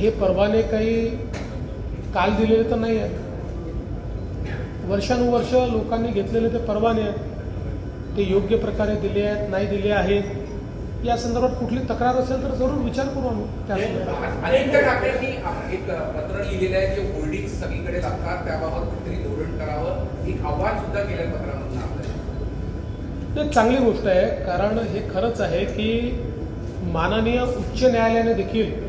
हे परवाने काही काल दिलेले तर नाही आहेत. वर्षानुवर्ष लोकांनी घेतलेले ते परवाने आहेत. ते योग्य प्रकारे दिले आहेत नाही दिले आहेत. या संदर्भात कुठली तक्रार असेल तर जरूर विचार करू आम्ही. त्या अनेकदा ठाकरेंनी एक पत्र लिहिलेलं आहे की होल्डिंग सगळीकडे लागतात. त्याबाबत कुठेतरी धोरण करावं. एक आव्हान सुद्धा केलं पत्रामधून ते चांगली गोष्ट आहे. कारण हे खरंच आहे की माननीय उच्च न्यायालयाने देखील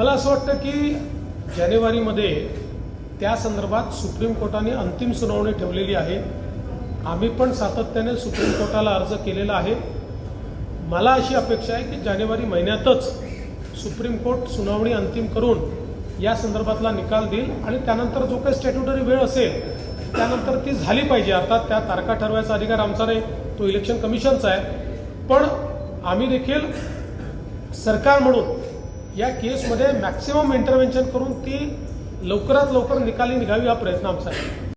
मला असं वाटतं की जानेवारीमध्ये त्या संदर्भात सुप्रीम कोर्टाने अंतिम सुनावणी ठेवलेली आहे. आम्ही पण सातत्याने सुप्रीम कोर्टाला अर्ज केलेला आहे. मला अशी अपेक्षा आहे की जानेवारी महिन्यातच सुप्रीम कोर्ट सुनावणी अंतिम करून या संदर्भातला निकाल देईल आणि त्यानंतर जो काही स्टॅट्युटरी वेळ असेल त्यानंतर ती झाली पाहिजे. अर्थात त्या तारखा ठरवायचा अधिकार आमचा नाही तो इलेक्शन कमिशनचा आहे. पण आम्ही देखील सरकार म्हणून या केसमध्ये मॅक्सिमम इंटरव्हेन्शन करून ती लवकरात लवकर निकाली निघावी हा प्रयत्न आमचा आहे.